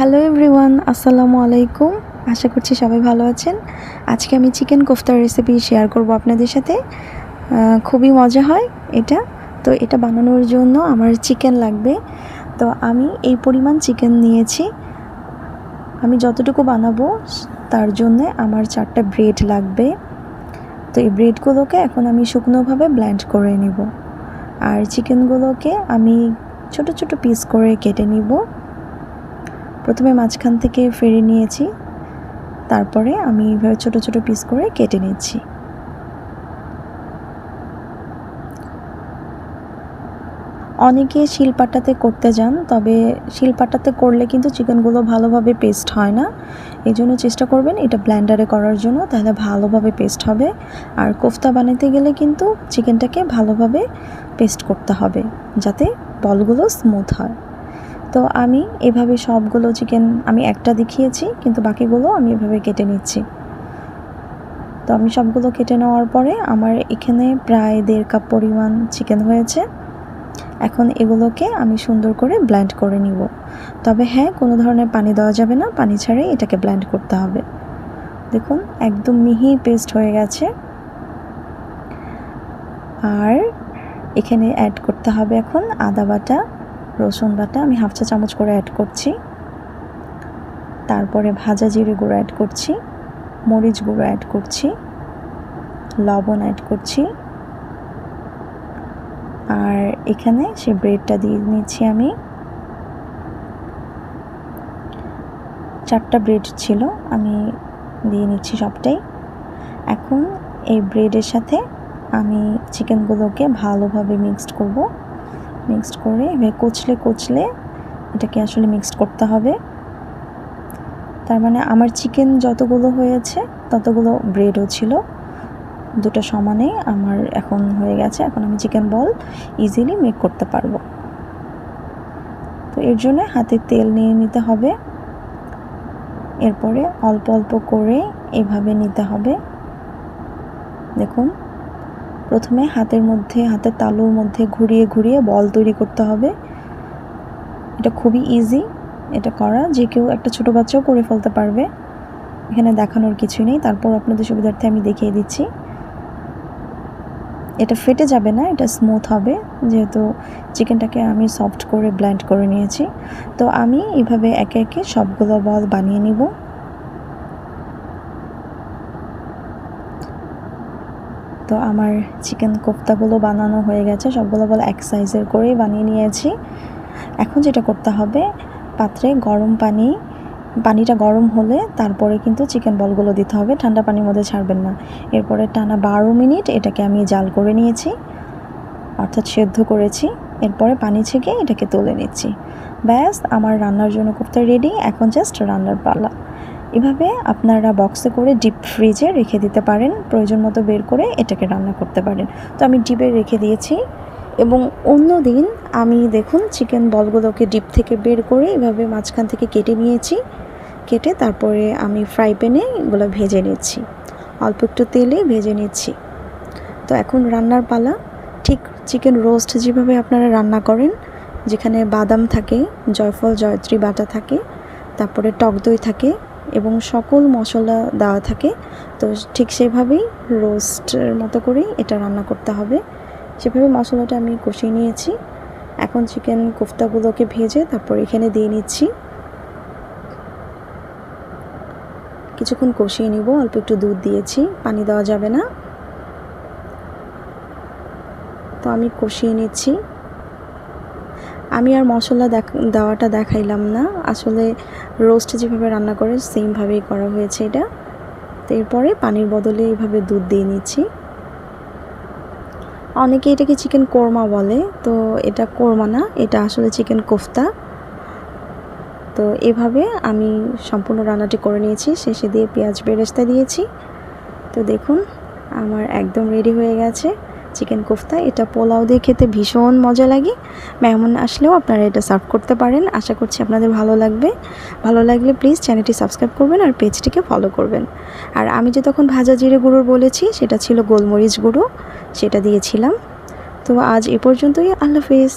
Hello everyone আসসালামু আলাইকুম। আশা করছি সবাই ভালো আছেন। আজকে আমি চিকেন কোফতার রেসিপি শেয়ার করব আপনাদের সাথে। খুবই মজা হয় এটা। তো এটা বানানোর জন্য আমার চিকেন লাগবে। তো আমি এই পরিমাণ চিকেন নিয়েছি। আমি যতটুকু বানাবো, তার জন্যে আমার চারটা ব্রেড লাগবে। তো এই ব্রেডগুলোকে এখন আমি শুকনোভাবে ব্ল্যান্ড করে নিব। আর চিকেনগুলোকে আমি ছোট ছোট পিস করে কেটে নিব। প্রথমে মাঝখান থেকে ফেরে নিয়েছি। তারপরে আমি এভাবে ছোট ছোট পিস করে কেটে নিচ্ছি। অনেকে শিলপাটাতে করতে যান, তবে শিলপাটাতে করলে কিন্তু চিকেনগুলো ভালোভাবে পেস্ট হয় না। এই জন্য চেষ্টা করবেন এটা ব্ল্যান্ডারে করার জন্য, তাহলে ভালোভাবে পেস্ট হবে। আর কোফতা বানাতে গেলে কিন্তু চিকেনটাকে ভালোভাবে পেস্ট করতে হবে, যাতে বলগুলো স্মুথ হয়। তো আমি এভাবে সবগুলো চিকেন আমি একটা দেখিয়েছি, কিন্তু বাকিগুলো আমি এভাবে কেটে নিচ্ছি। তো আমি সবগুলো কেটে নেওয়ার পরে আমার এখানে প্রায় দেড় কাপ পরিমাণ চিকেন হয়েছে। এখন এগুলোকে আমি সুন্দর করে ব্ল্যান্ড করে নিব। তবে হ্যাঁ কোনো ধরনের পানি দেওয়া যাবে না, পানি ছাড়াই এটাকে ব্ল্যান্ড করতে হবে। দেখুন, একদম মিহি পেস্ট হয়ে গেছে। আর এখানে অ্যাড করতে হবে এখন আদা বাটা রসুন বাটা আমি হাফ চা চামচ করে অ্যাড করছি। তারপরে ভাজা জিরে গুঁড়ো অ্যাড করছি, মরিচ গুঁড়ো অ্যাড করছি, লবণ অ্যাড করছি। আর এখানে সে ব্রেডটা দিয়ে নিচ্ছি আমি। চারটা ব্রেড ছিল, আমি দিয়ে নিচ্ছি সবটাই। এখন এই ব্রেডের সাথে আমি চিকেনগুলোকে ভালোভাবে মিক্সড করব। মিক্সড করে, এভাবে কচলে কচলে এটাকে আসলে মিক্সড করতে হবে। তার মানে আমার চিকেন যতগুলো হয়েছে, ততগুলো ব্রেডও ছিল। দুটো সমানে আমার এখন হয়ে গেছে, এখন আমি চিকেন বল ইজিলি মেক করতে পারব। তো এর জন্য হাতে তেল নিয়ে নিতে হবে। এরপরে অল্প অল্প করে এভাবে নিতে হবে। দেখুন প্রথমে হাতের মধ্যে, হাতের তালুর মধ্যে ঘুরিয়ে ঘুরিয়ে বল তৈরি করতে হবে। এটা খুবই ইজি এটা করা, যে কেউ একটা ছোটো বাচ্চাও করে ফেলতে পারবে। এখানে দেখানোর কিছুই নেই, তারপর আপনাদের সুবিধার্থে আমি দেখিয়ে দিচ্ছি। এটা ফেটে যাবে না, এটা স্মুথ হবে, যেহেতু চিকেনটাকে আমি সফট করে ব্লেন্ড করে নিয়েছি। তো আমি এভাবে একে একে সবগুলো বল বানিয়ে নিব। তো আমার চিকেন কোফতাগুলো বানানো হয়ে গেছে। সবগুলো বল এক সাইজের করেই বানিয়ে নিয়েছি। এখন যেটা করতে হবে, পাত্রে গরম পানি, পানিটা গরম হলে তারপরে কিন্তু চিকেন বলগুলো দিতে হবে। ঠান্ডা পানির মধ্যে ছাড়বেন না। এরপরে টানা বারো মিনিট এটাকে আমি জাল করে নিয়েছি, অর্থাৎ সেদ্ধ করেছি। এরপরে পানি ছেঁকে এটাকে তুলে নিচ্ছি। ব্যাস, আমার রান্নার জন্য কোফতা রেডি। এখন জাস্ট রান্নার পালা। এভাবে আপনারা বক্সে করে ডিপ ফ্রিজে রেখে দিতে পারেন। প্রয়োজন মতো বের করে এটাকে রান্না করতে পারেন। তো আমি ডিপে রেখে দিয়েছি এবং অন্য দিন আমি দেখুন চিকেন বলগুলোকে ডিপ থেকে বের করে এভাবে মাঝখান থেকে কেটে নিয়েছি। কেটে তারপরে আমি ফ্রাই প্যানে এগুলো ভেজে নিচ্ছি। অল্প একটু তেলে ভেজে নিচ্ছি। তো এখন রান্নার পালা। ঠিক চিকেন রোস্ট যেভাবে আপনারা রান্না করেন, যেখানে বাদাম থাকে, জয়ফল, জয়ত্রী, বাটা থাকে, তারপরে টক দই থাকে এবং সকল মশলা দেওয়া থাকে। তো ঠিক সেভাবেই রোস্টের মতো করেই এটা রান্না করতে হবে। সেভাবে মশলাটা আমি কষিয়ে নিয়েছি। এখন চিকেন কোফতাগুলোকে ভেজে তারপর এখানে দিয়ে নিচ্ছি। কিছুক্ষণ কষিয়ে নিব, অল্প একটু দুধ দিয়েছি, পানি দেওয়া যাবে না। তো আমি কষিয়ে নিচ্ছি। আমি আর মশলা দেওয়াটা দেখাইলাম না। আসলে রোস্ট যেভাবে রান্না করে সেমভাবেই করা হয়েছে এটা। তো এরপরে পানির বদলে এইভাবে দুধ দিয়ে নিচ্ছি। অনেকে এটাকে চিকেন কোরমা বলে, তো এটা কোরমা না, এটা আসলে চিকেন কোফতা। তো এভাবে আমি সম্পূর্ণ রান্নাটি করে নিয়েছি, শেষে দিয়ে পেঁয়াজ বেরেস্তা দিয়েছি। তো দেখুন, আমার একদম রেডি হয়ে গেছে। চিকেন কোফতা, এটা পোলাও দিয়ে খেতে ভীষণ মজা লাগে। মেহমান আসলেও আপনারা এটা সার্ভ করতে পারেন। আশা করছি আপনাদের ভালো লাগবে। ভালো লাগলে প্লিজ চ্যানেলটি সাবস্ক্রাইব করবেন আর পেজটিকে ফলো করবেন। আর আমি যে তখন ভাজা জিরে গুঁড়োর বলেছি, সেটা ছিল গোলমরিচ গুঁড়ো, সেটা দিয়েছিলাম। তো আজ এ পর্যন্তই। আল্লাহ হাফেজ।